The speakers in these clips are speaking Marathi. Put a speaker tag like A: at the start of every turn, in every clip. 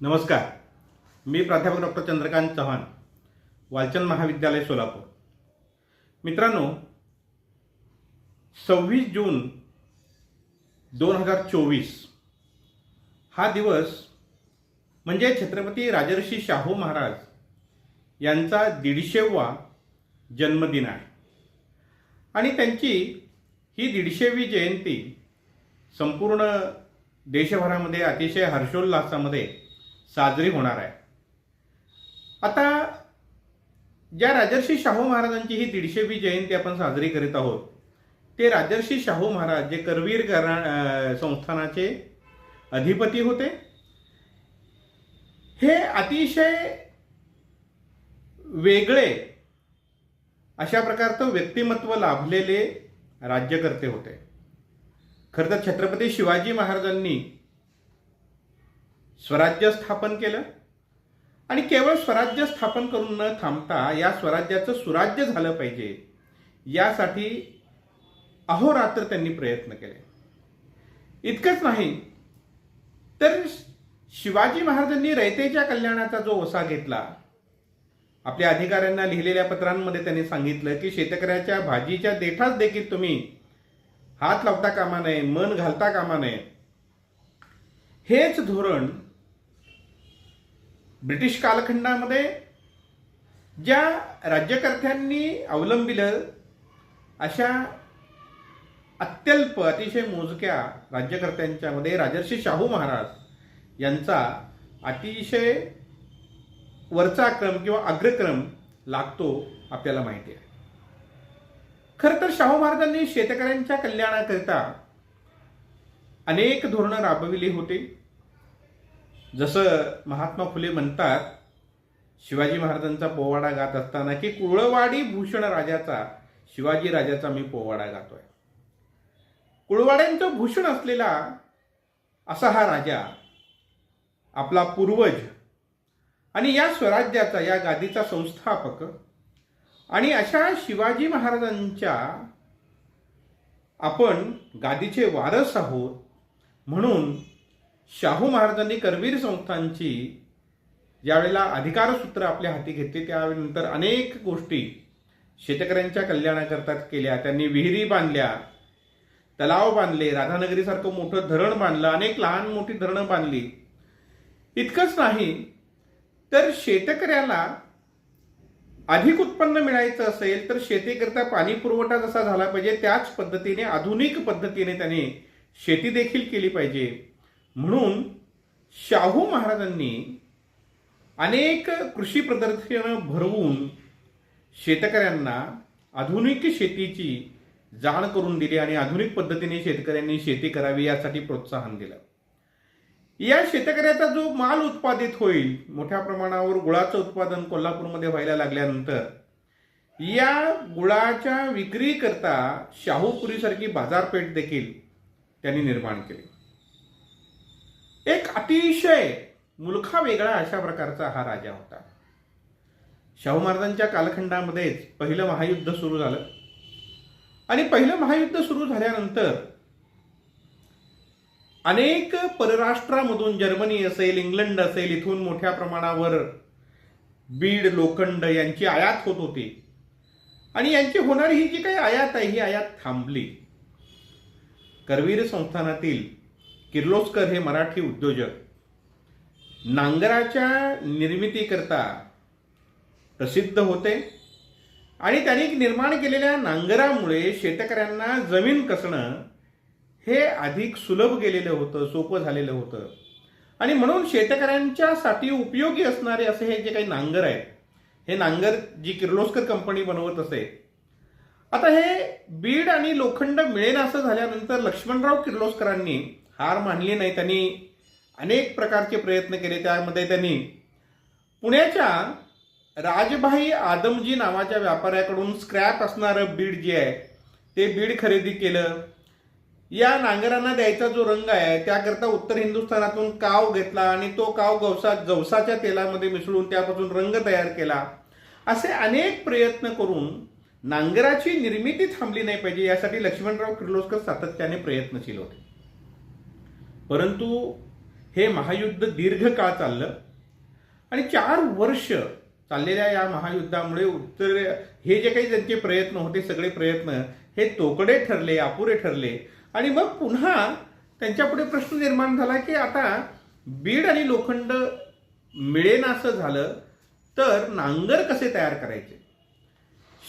A: नमस्कार. मी प्राध्यापक डॉक्टर चंद्रकांत चव्हाण वालचंद महाविद्यालय सोलापूर. मित्रांनो सव्वीस जून दोन हजार चोवीस हा दिवस म्हणजे छत्रपती राजर्षी शाहू महाराज यांचा दीडशेवा जन्मदिन आहे. आणि त्यांची ही दीडशेवी जयंती संपूर्ण देशभरामध्ये अतिशय हर्षोल्लासामध्ये साजरी होणार आहे. आता ज्या राजर्षी शाहू महाराजांची ही दीडशेवी जयंती आपण साजरी करीत आहोत ते राजर्षी शाहू महाराज जे करवीर घरा संस्थानाचे अधिपती होते हे अतिशय वेगळे अशा प्रकारचं व्यक्तिमत्व लाभलेले राज्यकर्ते होते. खरं तर छत्रपती शिवाजी महाराजांनी स्वराज्य स्थापन केलं. आणि केवळ स्वराज्य स्थापन करून न थांबता या स्वराज्याचं सुराज्य झालं पाहिजे. यासाठी अहोरात्र त्यांनी प्रयत्न केले. इतकंच नाही तर शिवाजी महाराजांनी रयतेच्या कल्याणाचा जो वसा घेतला आपल्या अधिकाऱ्यांना लिहिलेल्या पत्रांमध्ये त्यांनी सांगितलं की शेतकऱ्याच्या भाजीच्या देठात देखील तुम्ही हात लावता कामा नये मन घालता कामा नये. हेच धोरण ब्रिटिश कालखंडामध्ये ज्या राज्यकर्त्यांनी अवलंबिलं अशा अत्यल्प अतिशय मोजक्या राज्यकर्त्यांच्यामध्ये राजर्षी शाहू महाराज यांचा अतिशय वरचा क्रम किंवा अग्रक्रम लागतो आपल्याला माहिती आहे. खरं तर शाहू महाराजांनी शेतकऱ्यांच्या कल्याणाकरिता अनेक धोरणं राबविली होती. जसं महात्मा फुले म्हणतात शिवाजी महाराजांचा पोवाडा गात असताना की कुळवाडी भूषण राजाचा शिवाजी राजाचा मी पोवाडा गातोय. कुळवाड्यांचं भूषण असलेला असा हा राजा आपला पूर्वज आणि या स्वराज्याचा या गादीचा संस्थापक आणि अशा शिवाजी महाराजांच्या आपण गादीचे वारस आहोत म्हणून शाहू महाराजांनी करवीर संस्थांची ज्यावेळेला अधिकारसूत्र आपल्या हाती घेतली त्यानंतर अनेक गोष्टी शेतकऱ्यांच्या कल्याणाकरता केल्या. त्यांनी विहिरी बांधल्या तलाव बांधले राधानगरीसारखं मोठं धरण बांधलं अनेक लहान मोठी धरणं बांधली. इतकंच नाही तर शेतकऱ्याला अधिक उत्पन्न मिळायचं असेल तर शेतीकरता पाणी पुरवठा जसा झाला पाहिजे त्याच पद्धतीने आधुनिक पद्धतीने त्याने शेती देखील केली पाहिजे. म्हणून शाहू महाराजांनी अनेक कृषी प्रदर्शनं भरवून शेतकऱ्यांना आधुनिक शेतीची जाण करून दिली आणि आधुनिक पद्धतीने शेतकऱ्यांनी शेती करावी यासाठी प्रोत्साहन दिलं. या शेतकऱ्याचा जो माल उत्पादित होईल मोठ्या प्रमाणावर गुळाचं उत्पादन कोल्हापूरमध्ये व्हायला लागल्यानंतर या गुळाच्या विक्रीकरता शाहूपुरीसारखी बाजारपेठ देखील त्यांनी निर्माण केली. एक अतिशय मुलखा वेगळा अशा प्रकारचा हा राजा होता. शाहू महाराजांच्या कालखंडामध्येच पहिलं महायुद्ध सुरू झालं. आणि पहिलं महायुद्ध सुरू झाल्यानंतर अनेक परराष्ट्रामधून जर्मनी असेल इंग्लंड असेल इथून मोठ्या प्रमाणावर बीड लोखंड यांची आयात होत होती. आणि यांची होणारी ही जी काही आयात आहे ही आयात थांबली. करवीर संस्थानातील किर्लोस्कर हे मराठी उद्योजक. नांगराच्या निर्मितीकरता प्रसिद्ध होते आणि त्यांनी निर्माण केलेल्या नांगरामुळे शेतकऱ्यांना जमीन कसणं हे अधिक सुलभ गेलेलं होतं सोपं झालेलं होतं. आणि म्हणून शेतकऱ्यांच्यासाठी उपयोगी असणारे असे हे जे काही नांगर आहेत हे नांगर जी किर्लोस्कर कंपनी बनवत असे. आता हे बीड आणि लोखंड मिळेल असं झाल्यानंतर लक्ष्मणराव किर्लोस्करांनी हार मानली नाही त्यांनी अनेक प्रकारचे प्रयत्न केले. त्यामध्ये त्यांनी पुण्याच्या राजभाई आदमजी नावाच्या व्यापाऱ्याकडून स्क्रॅप असणारं बीड जे आहे ते बीड खरेदी केलं. या नांगरांना द्यायचा जो रंग आहे त्याकरता उत्तर हिंदुस्थानातून काव घेतला आणि तो काव गवसा जवसाच्या तेलामध्ये मिसळून त्यापासून रंग तयार केला. असे अनेक प्रयत्न करून नांगराची निर्मिती थांबली नाही पाहिजे यासाठी लक्ष्मणराव किर्लोस्कर सातत्याने प्रयत्नशील होते. परंतु हे महायुद्ध दीर्घकाळ चाललं आणि चार वर्ष चाललेल्या या महायुद्धामुळे उत्तर हे जे काही त्यांचे प्रयत्न होते सगळे प्रयत्न हे तोकडे ठरले अपुरे ठरले. आणि मग पुन्हा त्यांच्यापुढे प्रश्न निर्माण झाला की आता बीड आणि लोखंड मिळेनासं झालं तर नांगर कसे तयार करायचे?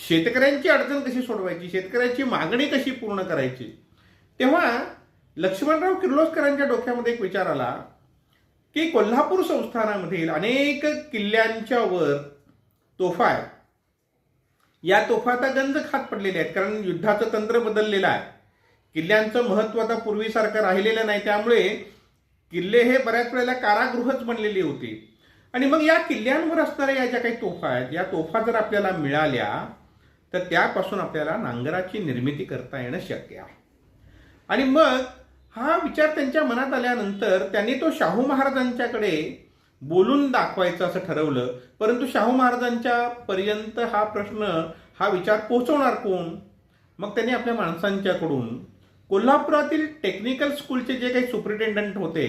A: शेतकऱ्यांची अडचण कशी सोडवायची? शेतकऱ्यांची मागणी कशी पूर्ण करायची? तेव्हा लक्ष्मणराव किर्लोस्करांच्या डोक्यामध्ये एक विचार आला की कोल्हापूर संस्थानामधील अनेक किल्ल्यांच्या वर तोफा आहेत या तोफा आता गंज खात पडलेल्या आहेत कारण युद्धाचं तंत्र बदललेलं आहे. किल्ल्यांचं महत्त्व आता पूर्वीसारखं राहिलेलं नाही त्यामुळे किल्ले हे बऱ्याच वेळेला कारागृहच बनलेली होती. आणि मग या किल्ल्यांवर असणाऱ्या या ज्या काही तोफा आहेत या तोफा जर आपल्याला मिळाल्या तर त्यापासून आपल्याला नांगराची निर्मिती करता येणं शक्य आहे. आणि मग हा विचार त्यांच्या मनात आल्यानंतर त्यांनी तो शाहू महाराजांच्याकडे बोलून दाखवायचं असं ठरवलं. परंतु शाहू महाराजांच्या पर्यंत हा प्रश्न हा विचार पोहोचवणार कोण? मग त्यांनी आपल्या माणसांच्याकडून कोल्हापुरातील टेक्निकल स्कूलचे जे काही सुप्रिटेंडंट होते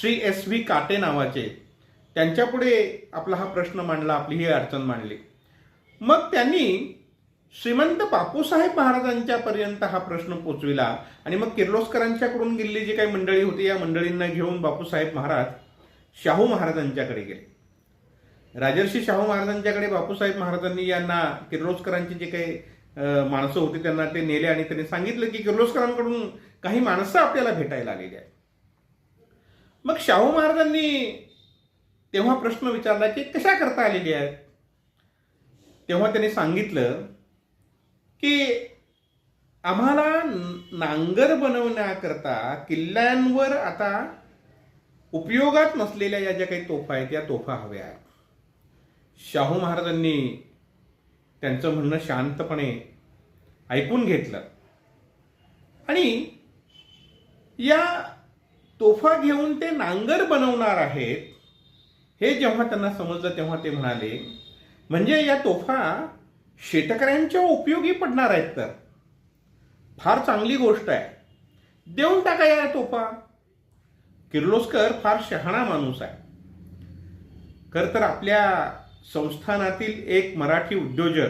A: श्री एस व्ही काटे नावाचे त्यांच्यापुढे आपला हा प्रश्न मांडला आपली ही अडचण मांडली. मग त्यांनी श्रीमंत बापूसाहेब महाराजांच्या पर्यंत हा प्रश्न पोचविला. आणि मग किर्लोस्करांच्याकडून गेलेली जी काही मंडळी होती या मंडळींना घेऊन बापूसाहेब महाराज शाहू महाराजांच्याकडे गेले. राजर्षी शाहू महाराजांच्याकडे बापूसाहेब महाराजांनी यांना किर्लोस्करांची जे काही माणसं होती त्यांना ते नेले आणि त्यांनी सांगितलं की किर्लोस्करांकडून काही माणसं आपल्याला भेटायला आलेली आहेत. मग शाहू महाराजांनी तेव्हा प्रश्न विचारला की कशा करता आलेली आहेत? तेव्हा त्यांनी सांगितलं की आम्हाला नांगर बनवण्याकरता किल्ल्यांवर आता उपयोगात नसलेल्या या ज्या काही तोफा आहेत त्या तोफा हव्या आहेत. शाहू महाराजांनी त्यांचं म्हणणं शांतपणे ऐकून घेतलं. आणि या तोफा घेऊन ते नांगर बनवणार आहेत हे जेव्हा त्यांना समजलं तेव्हा ते म्हणाले म्हणजे या तोफा शेतकऱ्यांच्या उपयोगी पडणार आहेत तर. फार चांगली गोष्ट आहे. देऊन टाका या तोफा. किर्लोस्कर फार शहाणा माणूस आहे. खर तर आपल्या संस्थानातील एक मराठी उद्योजक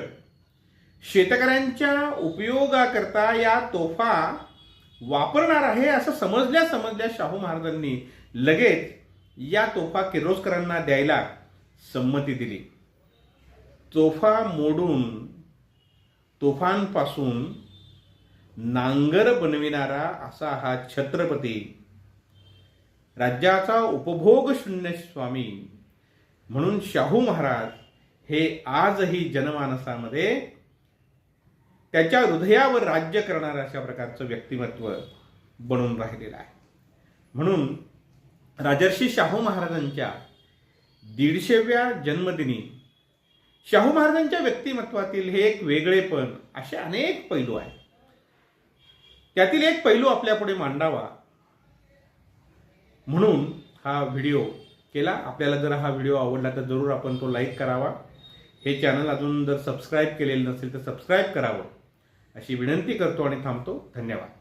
A: शेतकऱ्यांच्या उपयोगाकरता या तोफा वापरणार आहे असं समजल्या समजल्या शाहू महाराजांनी लगेच या तोफा किर्लोस्करांना द्यायला संमती दिली. तोफा मोडून तोफांपासून नांगर बनविणारा असा हा छत्रपती. राज्याचा उपभोग शून्य स्वामी. म्हणून शाहू महाराज हे आजही जनमानसामध्ये त्याच्या हृदयावर राज्य करणारं अशा प्रकारचं व्यक्तिमत्व बनून राहिलेलं आहे. म्हणून राजर्षी शाहू महाराजांच्या दीडशेव्या जन्मदिनी शाहू महाराजांच्या व्यक्तिमत्वातील हे एक वेगळेपण असे अनेक पैलू आहेत. त्यातील एक पैलू आपल्यापुढे मांडावा. म्हणून हा व्हिडिओ केला. आपल्याला जर हा व्हिडिओ आवडला तर जरूर आपण तो लाईक करावा. हे चॅनल अजून जर सबस्क्राईब केलेलं नसेल तर सबस्क्राईब करावं. अशी विनंती करतो आणि थांबतो. धन्यवाद.